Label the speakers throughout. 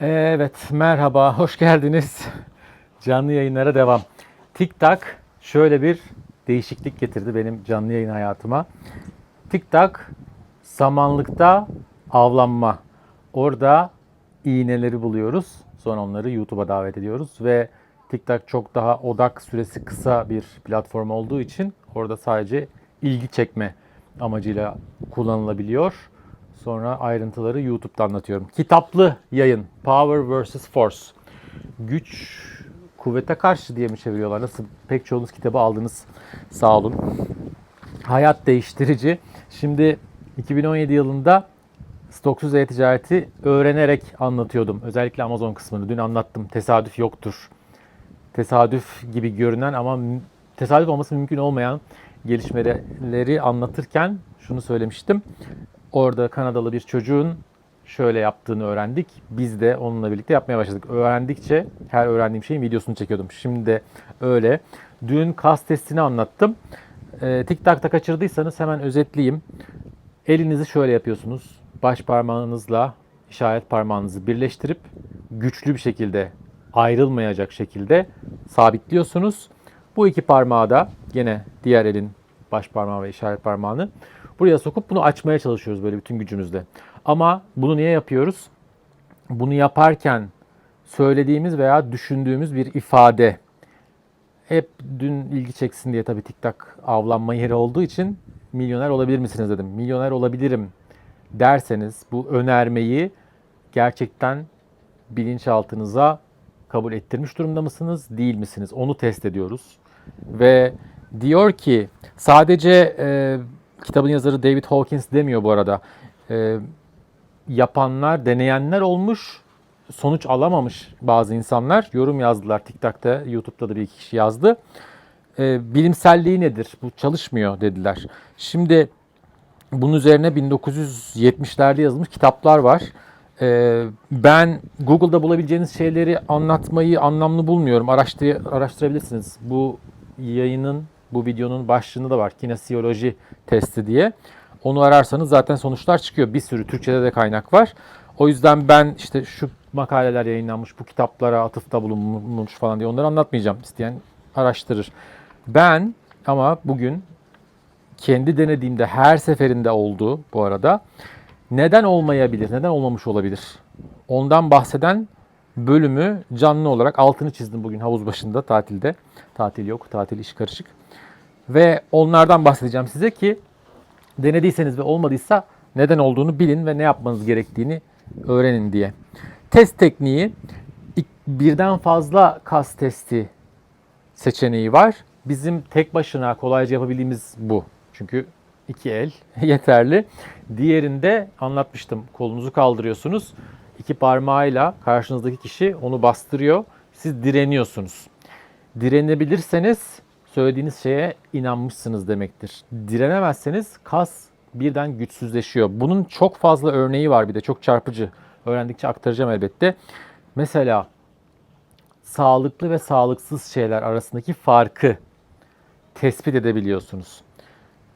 Speaker 1: Evet, merhaba, hoş geldiniz. Canlı yayınlara devam. TikTok şöyle bir değişiklik getirdi benim canlı yayın hayatıma. TikTok samanlıkta avlanma. Orada iğneleri buluyoruz. Sonra onları YouTube'a davet ediyoruz ve TikTok çok daha odak süresi kısa bir platform olduğu için orada sadece ilgi çekme amacıyla kullanılabiliyor. Sonra ayrıntıları YouTube'da anlatıyorum. Kitaplı yayın. Power vs. Force. Güç kuvvete karşı diye mi çeviriyorlar? Nasıl? Pek çoğunuz kitabı aldınız. Sağ olun. Hayat değiştirici. Şimdi 2017 yılında stoksuz e-ticareti öğrenerek anlatıyordum. Özellikle Amazon kısmını. Dün anlattım. Tesadüf yoktur. Tesadüf gibi görünen ama tesadüf olması mümkün olmayan gelişmeleri anlatırken şunu söylemiştim. Orada Kanadalı bir çocuğun şöyle yaptığını öğrendik. Biz de onunla birlikte yapmaya başladık. Öğrendikçe her öğrendiğim şeyin videosunu çekiyordum. Şimdi de öyle. Dün kas testini anlattım. Ee, TikTok'ta kaçırdıysanız hemen özetleyeyim. Elinizi şöyle yapıyorsunuz. Baş parmağınızla işaret parmağınızı birleştirip güçlü bir şekilde ayrılmayacak şekilde sabitliyorsunuz. Bu iki parmağı da gene diğer elin baş parmağı ve işaret parmağını buraya sokup bunu açmaya çalışıyoruz böyle bütün gücümüzle. Ama bunu niye yapıyoruz? Bunu yaparken söylediğimiz veya düşündüğümüz bir ifade hep dün ilgi çeksin diye tabii TikTok avlanma yeri olduğu için milyoner olabilir misiniz dedim. Milyoner olabilirim derseniz bu önermeyi gerçekten bilinçaltınıza kabul ettirmiş durumda mısınız, değil misiniz? Onu test ediyoruz. Ve diyor ki sadece e, kitabın yazarı David Hawkins demiyor bu arada. E, yapanlar, deneyenler olmuş, sonuç alamamış bazı insanlar. Yorum yazdılar TikTok'ta, YouTube'da da bir iki kişi yazdı. E, bilimselliği nedir? Bu çalışmıyor dediler. Şimdi bunun üzerine 1970'lerde yazılmış kitaplar var. Ee, ben Google'da bulabileceğiniz şeyleri anlatmayı anlamlı bulmuyorum. Araştır, araştırabilirsiniz. Bu yayının, bu videonun başlığında da var. Kinesiyoloji testi diye. Onu ararsanız zaten sonuçlar çıkıyor. Bir sürü Türkçe'de de kaynak var. O yüzden ben işte şu makaleler yayınlanmış, bu kitaplara atıfta bulunmuş falan diye onları anlatmayacağım. İsteyen araştırır. Ben ama bugün kendi denediğimde her seferinde oldu bu arada. Neden olmayabilir? Neden olmamış olabilir? Ondan bahseden bölümü canlı olarak altını çizdim bugün havuz başında tatilde. Tatil yok, tatil iş karışık. Ve onlardan bahsedeceğim size ki denediyseniz ve olmadıysa neden olduğunu bilin ve ne yapmanız gerektiğini öğrenin diye. Test tekniği birden fazla kas testi seçeneği var. Bizim tek başına kolayca yapabildiğimiz bu. Çünkü iki el yeterli. Diğerinde anlatmıştım. Kolunuzu kaldırıyorsunuz. İki parmağıyla karşınızdaki kişi onu bastırıyor. Siz direniyorsunuz. Direnebilirseniz söylediğiniz şeye inanmışsınız demektir. Direnemezseniz kas birden güçsüzleşiyor. Bunun çok fazla örneği var bir de çok çarpıcı. Öğrendikçe aktaracağım elbette. Mesela sağlıklı ve sağlıksız şeyler arasındaki farkı tespit edebiliyorsunuz.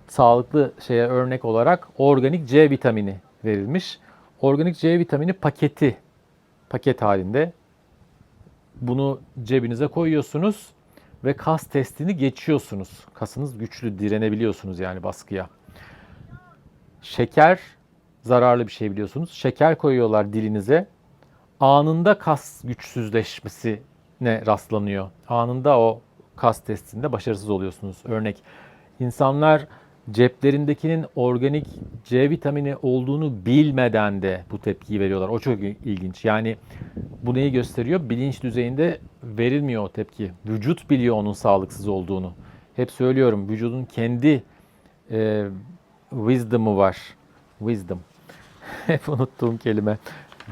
Speaker 1: Sağlıklı şeye örnek olarak organik C vitamini verilmiş. Organik C vitamini paketi paket halinde bunu cebinize koyuyorsunuz ve kas testini geçiyorsunuz. Kasınız güçlü direnebiliyorsunuz yani baskıya. Şeker zararlı bir şey biliyorsunuz. Şeker koyuyorlar dilinize. Anında kas güçsüzleşmesine rastlanıyor. Anında o kas testinde başarısız oluyorsunuz. Örnek insanlar ceplerindekinin organik C vitamini olduğunu bilmeden de bu tepkiyi veriyorlar. O çok il- ilginç. Yani bu neyi gösteriyor? Bilinç düzeyinde verilmiyor o tepki. Vücut biliyor onun sağlıksız olduğunu. Hep söylüyorum vücudun kendi e, wisdom'u var. Wisdom. Hep unuttuğum kelime.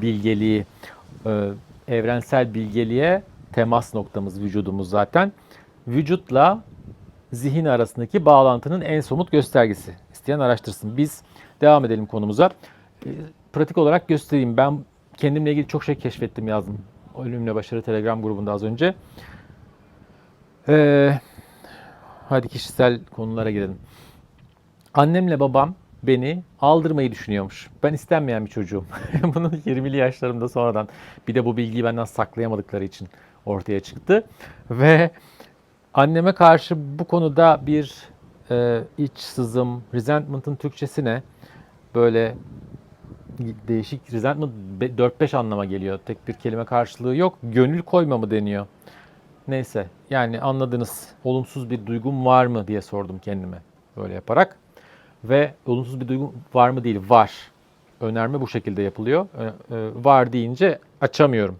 Speaker 1: Bilgeliği. e, evrensel bilgeliğe temas noktamız vücudumuz zaten. Vücutla zihin arasındaki bağlantının en somut göstergesi. İsteyen araştırsın. Biz devam edelim konumuza. E, Pratik olarak göstereyim. Ben kendimle ilgili çok şey keşfettim yazdım. Ölümle Başarı Telegram grubunda az önce. Ee, hadi kişisel konulara girelim. Annemle babam beni aldırmayı düşünüyormuş. Ben istenmeyen bir çocuğum. Bunu 20'li yaşlarımda sonradan bir de bu bilgiyi benden saklayamadıkları için ortaya çıktı. Ve anneme karşı bu konuda bir e, iç sızım, resentment'ın Türkçesi ne? Böyle değişik resentment be- 4-5 anlama geliyor. Tek bir kelime karşılığı yok. Gönül koyma mı deniyor? Neyse yani anladınız. Olumsuz bir duygum var mı diye sordum kendime böyle yaparak. Ve olumsuz bir duygum var mı değil var. Önerme bu şekilde yapılıyor. Ö- ö, Var deyince açamıyorum.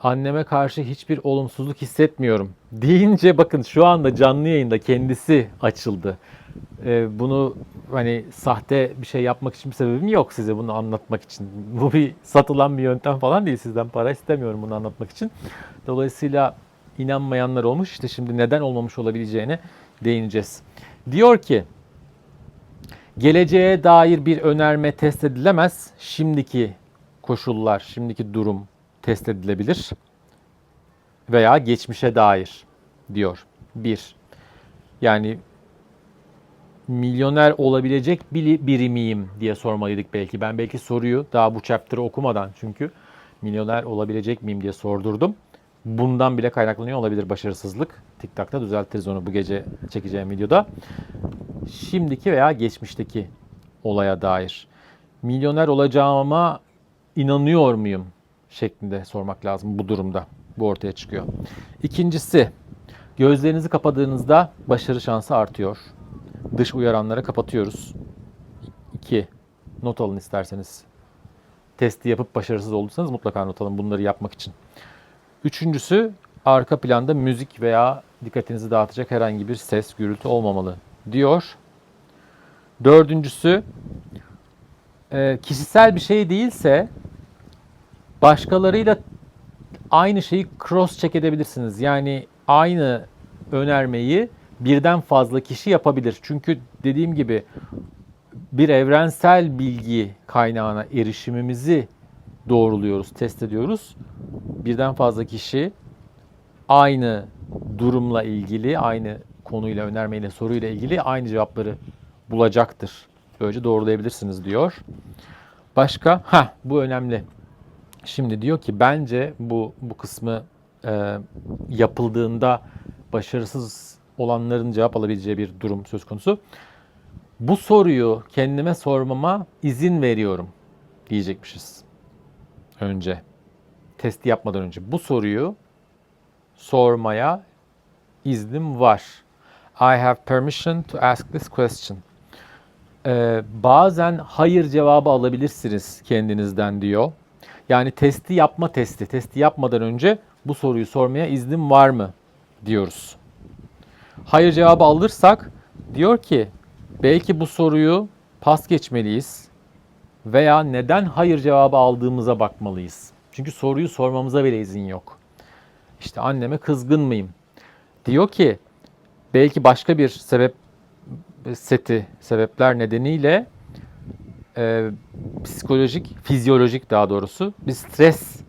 Speaker 1: Anneme karşı hiçbir olumsuzluk hissetmiyorum. Deyince bakın şu anda canlı yayında kendisi açıldı. Ee, bunu hani sahte bir şey yapmak için bir sebebim yok size bunu anlatmak için. Bu bir satılan bir yöntem falan değil. Sizden para istemiyorum bunu anlatmak için. Dolayısıyla inanmayanlar olmuş. İşte şimdi neden olmamış olabileceğine değineceğiz. Diyor ki geleceğe dair bir önerme test edilemez. Şimdiki koşullar, şimdiki durum test edilebilir veya geçmişe dair diyor. Bir, yani milyoner olabilecek biri, miyim diye sormalıydık belki. Ben belki soruyu daha bu chapter'ı okumadan çünkü milyoner olabilecek miyim diye sordurdum. Bundan bile kaynaklanıyor olabilir başarısızlık. TikTok'ta düzeltiriz onu bu gece çekeceğim videoda. Şimdiki veya geçmişteki olaya dair. Milyoner olacağıma inanıyor muyum şeklinde sormak lazım bu durumda. Bu ortaya çıkıyor. İkincisi, gözlerinizi kapadığınızda başarı şansı artıyor. Dış uyaranlara kapatıyoruz. 2. Not alın isterseniz. Testi yapıp başarısız olduysanız mutlaka not alın bunları yapmak için. Üçüncüsü, arka planda müzik veya dikkatinizi dağıtacak herhangi bir ses, gürültü olmamalı diyor. Dördüncüsü, e, kişisel bir şey değilse başkalarıyla aynı şeyi cross check edebilirsiniz. Yani aynı önermeyi birden fazla kişi yapabilir. Çünkü dediğim gibi bir evrensel bilgi kaynağına erişimimizi doğruluyoruz, test ediyoruz. Birden fazla kişi aynı durumla ilgili, aynı konuyla, önermeyle, soruyla ilgili aynı cevapları bulacaktır. Böylece doğrulayabilirsiniz diyor. Başka? Ha, bu önemli. Şimdi diyor ki bence bu bu kısmı e, yapıldığında başarısız olanların cevap alabileceği bir durum söz konusu. Bu soruyu kendime sormama izin veriyorum diyecekmişiz. Önce testi yapmadan önce bu soruyu sormaya iznim var. I have permission to ask this question. Ee, bazen hayır cevabı alabilirsiniz kendinizden diyor. Yani testi yapma testi. Testi yapmadan önce bu soruyu sormaya iznim var mı diyoruz. Hayır cevabı alırsak diyor ki belki bu soruyu pas geçmeliyiz veya neden hayır cevabı aldığımıza bakmalıyız. Çünkü soruyu sormamıza bile izin yok. İşte anneme kızgın mıyım? Diyor ki belki başka bir sebep seti, sebepler nedeniyle e, psikolojik, fizyolojik daha doğrusu bir stres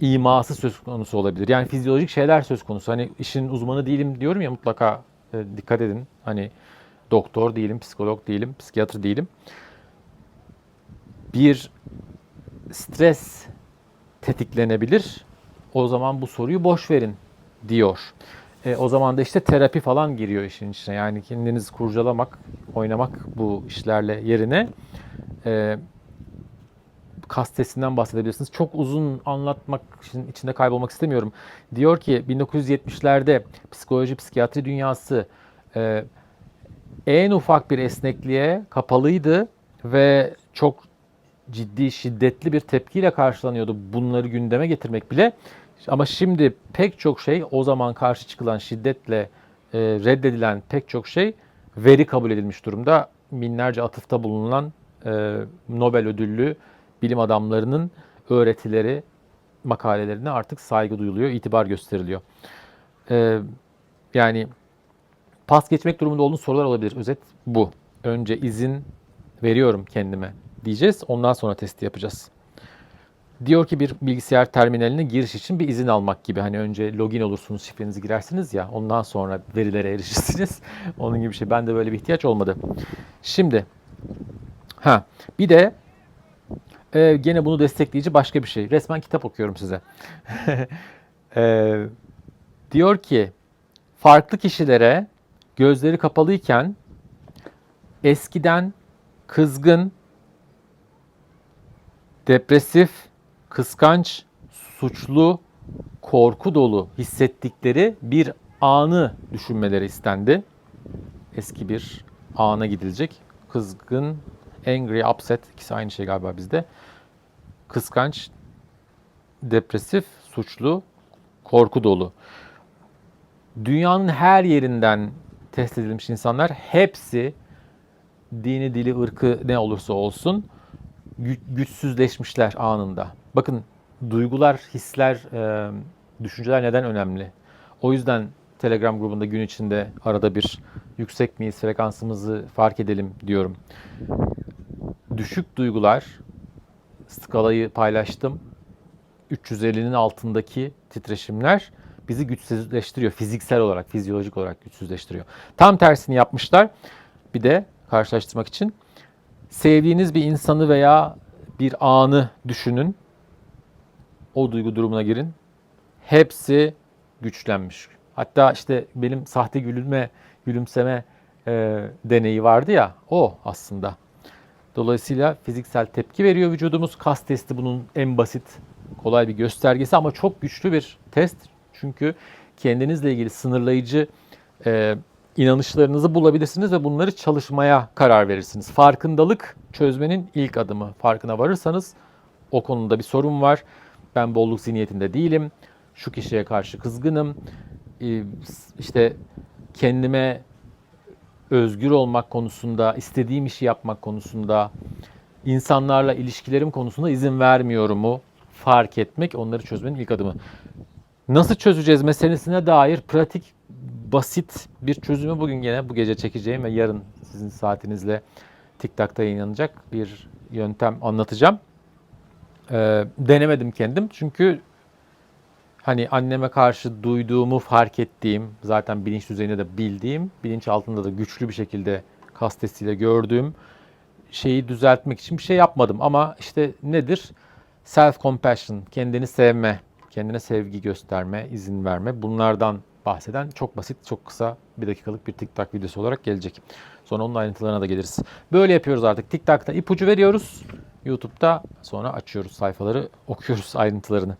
Speaker 1: iması söz konusu olabilir. Yani fizyolojik şeyler söz konusu. Hani işin uzmanı değilim diyorum ya mutlaka e, dikkat edin. Hani doktor değilim, psikolog değilim, psikiyatr değilim. Bir stres tetiklenebilir. O zaman bu soruyu boş verin diyor. E, o zaman da işte terapi falan giriyor işin içine. Yani kendiniz kurcalamak, oynamak bu işlerle yerine e, kas testinden bahsedebilirsiniz. Çok uzun anlatmak için içinde kaybolmak istemiyorum. Diyor ki 1970'lerde psikoloji, psikiyatri dünyası e, en ufak bir esnekliğe kapalıydı ve çok ciddi, şiddetli bir tepkiyle karşılanıyordu bunları gündeme getirmek bile. Ama şimdi pek çok şey o zaman karşı çıkılan şiddetle e, reddedilen pek çok şey veri kabul edilmiş durumda. Binlerce atıfta bulunan e, Nobel ödüllü bilim adamlarının öğretileri, makalelerine artık saygı duyuluyor, itibar gösteriliyor. E, yani pas geçmek durumunda olduğunuz sorular olabilir. Özet bu. Önce izin veriyorum kendime diyeceğiz. Ondan sonra testi yapacağız. Diyor ki bir bilgisayar terminaline giriş için bir izin almak gibi. Hani önce login olursunuz, şifrenizi girersiniz ya. Ondan sonra verilere erişirsiniz. Onun gibi bir şey. Ben de böyle bir ihtiyaç olmadı. Şimdi ha bir de e, gene bunu destekleyici başka bir şey. Resmen kitap okuyorum size. E, diyor ki farklı kişilere gözleri kapalıyken eskiden kızgın, depresif, kıskanç, suçlu, korku dolu hissettikleri bir anı düşünmeleri istendi. Eski bir ana gidilecek. Kızgın, angry, upset ikisi aynı şey galiba bizde. Kıskanç, depresif, suçlu, korku dolu. Dünyanın her yerinden test edilmiş insanlar hepsi dini, dili, ırkı ne olursa olsun güçsüzleşmişler anında. Bakın duygular, hisler, e, düşünceler neden önemli? O yüzden Telegram grubunda gün içinde arada bir yüksek miyiz, frekansımızı fark edelim diyorum. Düşük duygular, skalayı paylaştım. 350'nin altındaki titreşimler bizi güçsüzleştiriyor. Fiziksel olarak, fizyolojik olarak güçsüzleştiriyor. Tam tersini yapmışlar. Bir de karşılaştırmak için sevdiğiniz bir insanı veya bir anı düşünün. O duygu durumuna girin. Hepsi güçlenmiş. Hatta işte benim sahte gülme, gülümseme e, deneyi vardı ya o aslında. Dolayısıyla fiziksel tepki veriyor vücudumuz. Kas testi bunun en basit, kolay bir göstergesi ama çok güçlü bir test. Çünkü kendinizle ilgili sınırlayıcı e, inanışlarınızı bulabilirsiniz ve bunları çalışmaya karar verirsiniz. Farkındalık çözmenin ilk adımı. Farkına varırsanız o konuda bir sorun var. Ben bolluk zihniyetinde değilim. Şu kişiye karşı kızgınım. Ee, işte kendime özgür olmak konusunda, istediğim işi yapmak konusunda, insanlarla ilişkilerim konusunda izin vermiyorumu fark etmek onları çözmenin ilk adımı. Nasıl çözeceğiz meselesine dair pratik, basit bir çözümü bugün gene bu gece çekeceğim ve yarın sizin saatinizle TikTok'ta yayınlanacak bir yöntem anlatacağım. Ee, denemedim kendim çünkü hani anneme karşı duyduğumu fark ettiğim, zaten bilinç düzeyinde de bildiğim, bilinç altında da güçlü bir şekilde kas testiyle gördüğüm şeyi düzeltmek için bir şey yapmadım. Ama işte nedir? Self compassion, kendini sevme, kendine sevgi gösterme, izin verme. Bunlardan bahseden çok basit, çok kısa bir dakikalık bir TikTok videosu olarak gelecek. Sonra onun ayrıntılarına da geliriz. Böyle yapıyoruz artık. TikTok'ta ipucu veriyoruz. YouTube'da sonra açıyoruz sayfaları, okuyoruz ayrıntılarını.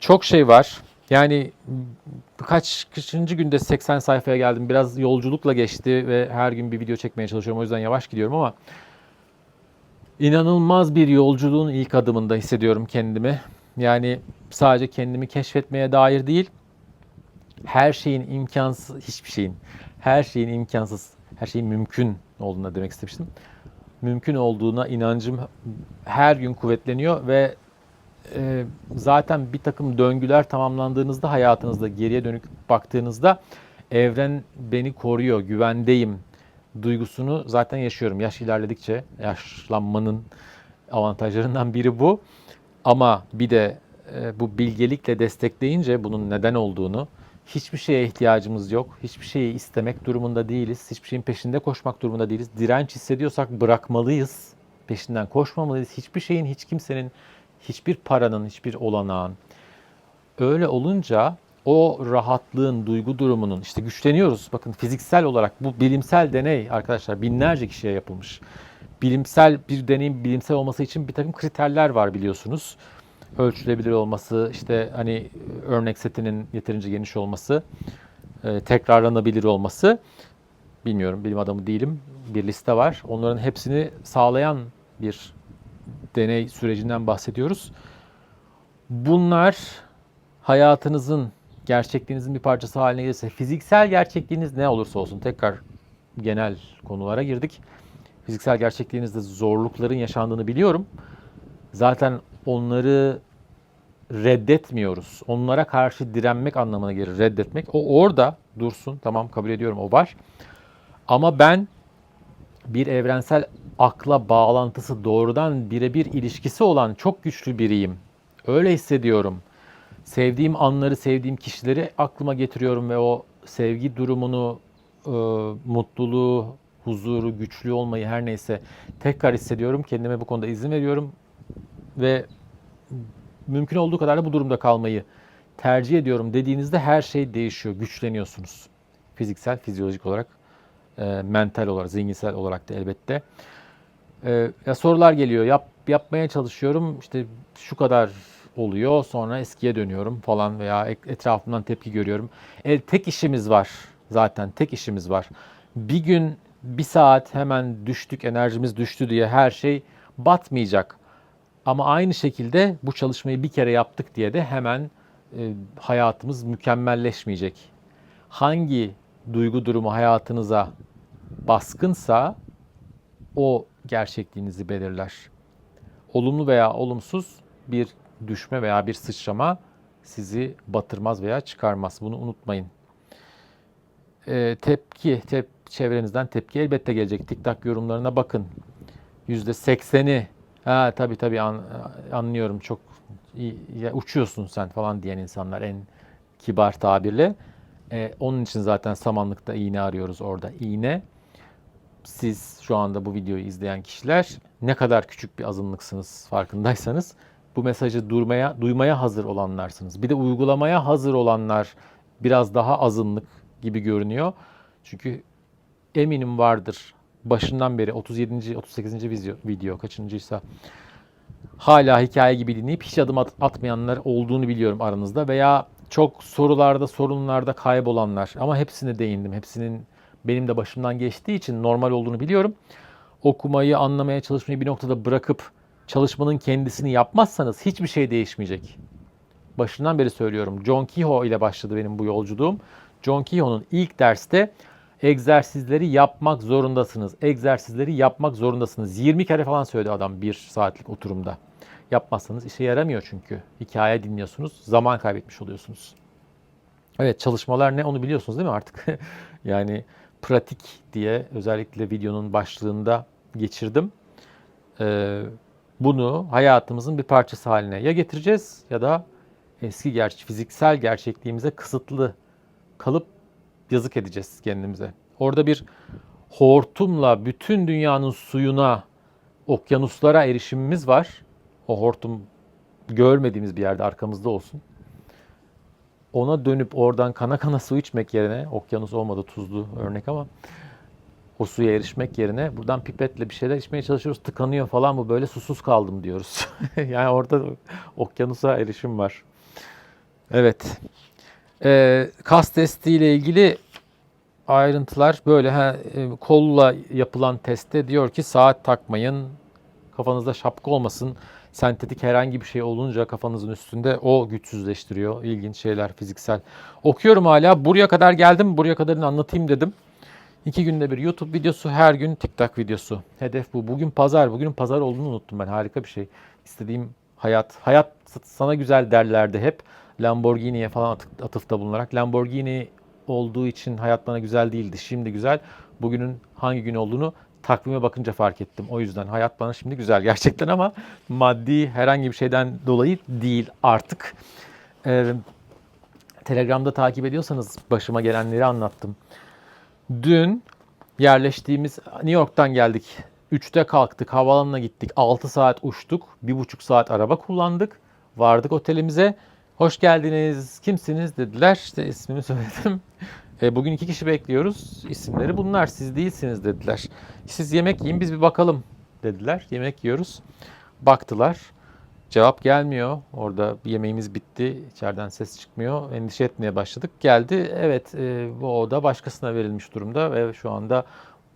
Speaker 1: Çok şey var. Yani kaç kaçıncı günde 80 sayfaya geldim. Biraz yolculukla geçti ve her gün bir video çekmeye çalışıyorum. O yüzden yavaş gidiyorum ama inanılmaz bir yolculuğun ilk adımında hissediyorum kendimi. Yani sadece kendimi keşfetmeye dair değil, her şeyin imkansız, hiçbir şeyin, her şeyin imkansız, her şeyin mümkün olduğuna demek istemiştim. Mümkün olduğuna inancım her gün kuvvetleniyor ve e, zaten bir takım döngüler tamamlandığınızda hayatınızda geriye dönük baktığınızda evren beni koruyor, güvendeyim duygusunu zaten yaşıyorum. Yaş ilerledikçe yaşlanmanın avantajlarından biri bu. Ama bir de e, bu bilgelikle destekleyince bunun neden olduğunu, hiçbir şeye ihtiyacımız yok, hiçbir şeyi istemek durumunda değiliz, hiçbir şeyin peşinde koşmak durumunda değiliz. Direnç hissediyorsak bırakmalıyız, peşinden koşmamalıyız. Hiçbir şeyin, hiç kimsenin, hiçbir paranın, hiçbir olanağın. Öyle olunca o rahatlığın, duygu durumunun işte güçleniyoruz. Bakın fiziksel olarak bu bilimsel deney arkadaşlar binlerce kişiye yapılmış. Bilimsel bir deneyin bilimsel olması için bir takım kriterler var biliyorsunuz. Ölçülebilir olması, işte hani örnek setinin yeterince geniş olması, e, tekrarlanabilir olması. Bilmiyorum, bilim adamı değilim. Bir liste var. Onların hepsini sağlayan bir deney sürecinden bahsediyoruz. Bunlar hayatınızın, gerçekliğinizin bir parçası haline gelirse, fiziksel gerçekliğiniz ne olursa olsun, tekrar genel konulara girdik. Fiziksel gerçekliğinizde zorlukların yaşandığını biliyorum. Zaten onları reddetmiyoruz. Onlara karşı direnmek anlamına gelir reddetmek. O orada dursun. Tamam kabul ediyorum o var. Ama ben bir evrensel akla bağlantısı doğrudan birebir ilişkisi olan çok güçlü biriyim Öyle hissediyorum. Sevdiğim anları, sevdiğim kişileri aklıma getiriyorum ve o sevgi durumunu, e, mutluluğu, huzuru, güçlü olmayı her neyse tekrar hissediyorum. Kendime bu konuda izin veriyorum ve mümkün olduğu kadar da bu durumda kalmayı tercih ediyorum dediğinizde her şey değişiyor, güçleniyorsunuz. Fiziksel, fizyolojik olarak, e, mental olarak, zihinsel olarak da elbette. E, ya sorular geliyor, yap yapmaya çalışıyorum. İşte şu kadar oluyor, sonra eskiye dönüyorum falan veya etrafımdan tepki görüyorum. E, tek işimiz var zaten, tek işimiz var. Bir gün, bir saat hemen düştük, enerjimiz düştü diye her şey batmayacak. Ama aynı şekilde bu çalışmayı bir kere yaptık diye de hemen e, hayatımız mükemmelleşmeyecek. Hangi duygu durumu hayatınıza baskınsa o gerçekliğinizi belirler. Olumlu veya olumsuz bir düşme veya bir sıçrama sizi batırmaz veya çıkarmaz. Bunu unutmayın. E, tepki, tep, çevrenizden tepki elbette gelecek. TikTok yorumlarına bakın. %80'i ha tabii tabii an, anlıyorum çok iyi, ya, uçuyorsun sen falan diyen insanlar en kibar tabirle. E, onun için zaten samanlıkta iğne arıyoruz orada. İğne siz şu anda bu videoyu izleyen kişiler ne kadar küçük bir azınlıksınız farkındaysanız bu mesajı durmaya, duymaya hazır olanlarsınız. Bir de uygulamaya hazır olanlar biraz daha azınlık gibi görünüyor. Çünkü eminim vardır başından beri 37. 38. video, video kaçıncıysa hala hikaye gibi dinleyip hiç adım at- atmayanlar olduğunu biliyorum aranızda veya çok sorularda, sorunlarda kaybolanlar ama hepsine değindim. Hepsinin benim de başımdan geçtiği için normal olduğunu biliyorum. Okumayı, anlamaya çalışmayı bir noktada bırakıp çalışmanın kendisini yapmazsanız hiçbir şey değişmeyecek. Başından beri söylüyorum. John Kehoe ile başladı benim bu yolculuğum. John Kehoe'nun ilk derste egzersizleri yapmak zorundasınız. Egzersizleri yapmak zorundasınız. 20 kere falan söyledi adam bir saatlik oturumda. Yapmazsanız işe yaramıyor çünkü. Hikaye dinliyorsunuz, zaman kaybetmiş oluyorsunuz. Evet çalışmalar ne onu biliyorsunuz değil mi artık? yani pratik diye özellikle videonun başlığında geçirdim. Ee, bunu hayatımızın bir parçası haline ya getireceğiz ya da eski gerçek fiziksel gerçekliğimize kısıtlı kalıp yazık edeceğiz kendimize. Orada bir hortumla bütün dünyanın suyuna, okyanuslara erişimimiz var. O hortum görmediğimiz bir yerde arkamızda olsun. Ona dönüp oradan kana kana su içmek yerine, okyanus olmadı tuzlu örnek ama o suya erişmek yerine buradan pipetle bir şeyler içmeye çalışıyoruz. Tıkanıyor falan bu böyle susuz kaldım diyoruz. yani orada okyanusa erişim var. Evet. Ee, kas testiyle ilgili ayrıntılar böyle ha, e, kolla yapılan testte diyor ki saat takmayın, kafanızda şapka olmasın. Sentetik herhangi bir şey olunca kafanızın üstünde o güçsüzleştiriyor. İlginç şeyler fiziksel. Okuyorum hala. Buraya kadar geldim. Buraya kadarını anlatayım dedim. İki günde bir YouTube videosu, her gün TikTok videosu. Hedef bu. Bugün pazar. Bugünün pazar olduğunu unuttum ben. Harika bir şey. İstediğim hayat. Hayat sana güzel derlerdi hep. Lamborghini'ye falan atıf- atıfta bulunarak. Lamborghini olduğu için hayat bana güzel değildi. Şimdi güzel. Bugünün hangi gün olduğunu takvime bakınca fark ettim. O yüzden hayat bana şimdi güzel gerçekten ama maddi herhangi bir şeyden dolayı değil artık. Ee, Telegram'da takip ediyorsanız başıma gelenleri anlattım. Dün yerleştiğimiz New York'tan geldik. 3'te kalktık, havaalanına gittik. 6 saat uçtuk. 1,5 saat araba kullandık. Vardık otelimize. Hoş geldiniz. Kimsiniz dediler. İşte ismimi söyledim. E, bugün iki kişi bekliyoruz. İsimleri bunlar. Siz değilsiniz dediler. Siz yemek yiyin biz bir bakalım dediler. Yemek yiyoruz. Baktılar. Cevap gelmiyor. Orada yemeğimiz bitti. İçeriden ses çıkmıyor. Endişe etmeye başladık. Geldi. Evet e, bu oda başkasına verilmiş durumda ve şu anda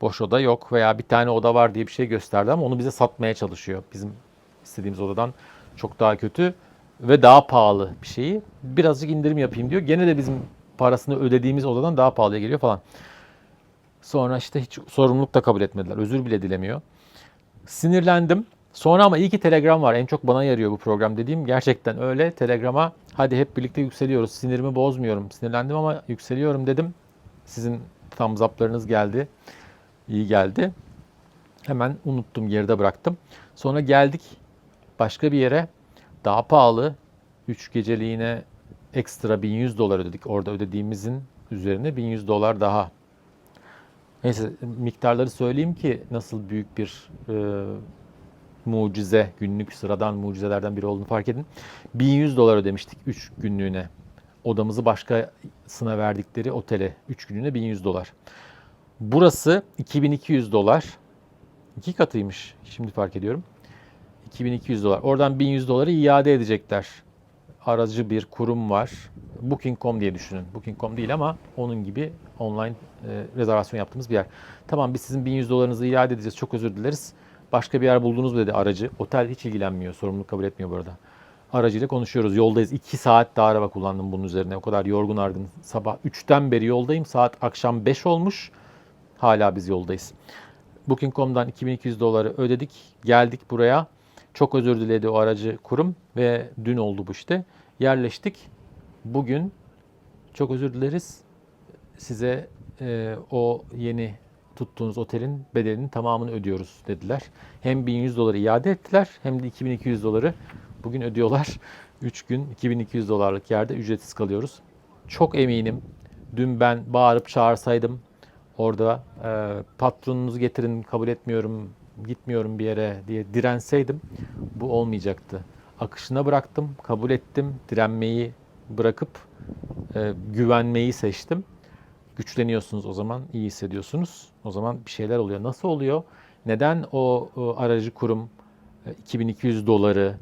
Speaker 1: boş oda yok veya bir tane oda var diye bir şey gösterdi ama onu bize satmaya çalışıyor. Bizim istediğimiz odadan çok daha kötü ve daha pahalı bir şeyi. Birazcık indirim yapayım diyor. Gene de bizim parasını ödediğimiz odadan daha pahalıya geliyor falan. Sonra işte hiç sorumluluk da kabul etmediler. Özür bile dilemiyor. Sinirlendim. Sonra ama iyi ki Telegram var. En çok bana yarıyor bu program dediğim. Gerçekten öyle. Telegram'a hadi hep birlikte yükseliyoruz. Sinirimi bozmuyorum. Sinirlendim ama yükseliyorum dedim. Sizin thumbs up'larınız geldi. İyi geldi. Hemen unuttum, geride bıraktım. Sonra geldik başka bir yere. Daha pahalı. 3 geceliğine ekstra 1100 dolar ödedik. Orada ödediğimizin üzerine 1100 dolar daha. Neyse miktarları söyleyeyim ki nasıl büyük bir e, mucize, günlük sıradan mucizelerden biri olduğunu fark edin. 1100 dolar ödemiştik 3 günlüğüne. Odamızı başkasına verdikleri otele 3 günlüğüne 1100 dolar. Burası 2200 dolar. İki katıymış. Şimdi fark ediyorum. 2200 dolar. Oradan 1100 doları iade edecekler. Aracı bir kurum var. Booking.com diye düşünün. Booking.com değil ama onun gibi online e, rezervasyon yaptığımız bir yer. Tamam biz sizin 1100 dolarınızı iade edeceğiz. Çok özür dileriz. Başka bir yer buldunuz mu dedi aracı. Otel hiç ilgilenmiyor. Sorumluluk kabul etmiyor bu arada. Aracıyla konuşuyoruz. Yoldayız. 2 saat daha araba kullandım bunun üzerine. O kadar yorgun argın. Sabah 3'ten beri yoldayım. Saat akşam 5 olmuş. Hala biz yoldayız. Booking.com'dan 2200 doları ödedik. Geldik buraya. Çok özür diledi o aracı kurum ve dün oldu bu işte. Yerleştik. Bugün çok özür dileriz. Size e, o yeni tuttuğunuz otelin bedelinin tamamını ödüyoruz dediler. Hem 1100 doları iade ettiler hem de 2200 doları bugün ödüyorlar. 3 gün 2200 dolarlık yerde ücretsiz kalıyoruz. Çok eminim dün ben bağırıp çağırsaydım orada e, patronunuzu getirin kabul etmiyorum gitmiyorum bir yere diye direnseydim bu olmayacaktı. Akışına bıraktım, kabul ettim, direnmeyi bırakıp e, güvenmeyi seçtim. Güçleniyorsunuz o zaman, iyi hissediyorsunuz. O zaman bir şeyler oluyor. Nasıl oluyor? Neden o, o aracı kurum e, 2200 doları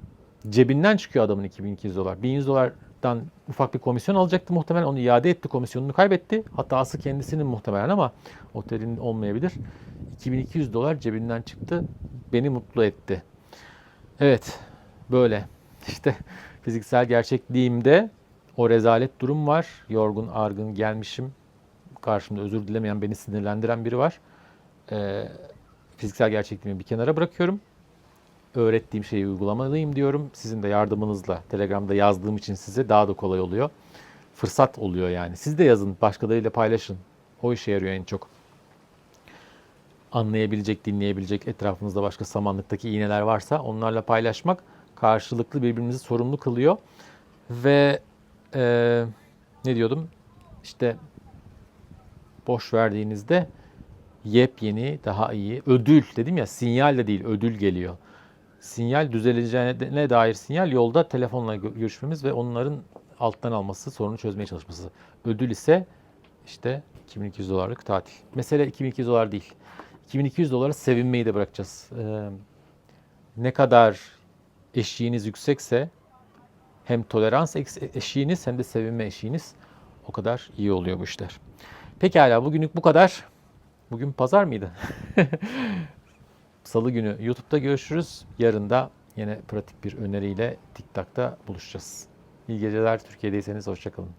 Speaker 1: cebinden çıkıyor adamın 2200 dolar. 1100 dolardan ufak bir komisyon alacaktı muhtemelen. Onu iade etti, komisyonunu kaybetti. Hatası kendisinin muhtemelen ama otelin olmayabilir. 2200 dolar cebinden çıktı. Beni mutlu etti. Evet, böyle. İşte fiziksel gerçekliğimde o rezalet durum var. Yorgun, argın gelmişim. Karşımda özür dilemeyen, beni sinirlendiren biri var. Ee, fiziksel gerçekliğimi bir kenara bırakıyorum. Öğrettiğim şeyi uygulamalıyım diyorum. Sizin de yardımınızla Telegram'da yazdığım için size daha da kolay oluyor. Fırsat oluyor yani. Siz de yazın, başkalarıyla paylaşın. O işe yarıyor en çok anlayabilecek, dinleyebilecek etrafınızda başka samanlıktaki iğneler varsa onlarla paylaşmak karşılıklı birbirimizi sorumlu kılıyor. Ve e, ne diyordum? İşte boş verdiğinizde yepyeni, daha iyi, ödül dedim ya sinyal de değil ödül geliyor. Sinyal düzeleceğine dair sinyal yolda telefonla gö- görüşmemiz ve onların alttan alması, sorunu çözmeye çalışması. Ödül ise işte 2200 dolarlık tatil. Mesele 2200 dolar değil. 2200 dolara sevinmeyi de bırakacağız. Ee, ne kadar eşiğiniz yüksekse hem tolerans eşiğiniz hem de sevinme eşiğiniz o kadar iyi oluyor bu işler. Pekala bugünlük bu kadar. Bugün pazar mıydı? Salı günü YouTube'da görüşürüz. Yarın da yine pratik bir öneriyle TikTok'ta buluşacağız. İyi geceler. Türkiye'deyseniz hoşçakalın.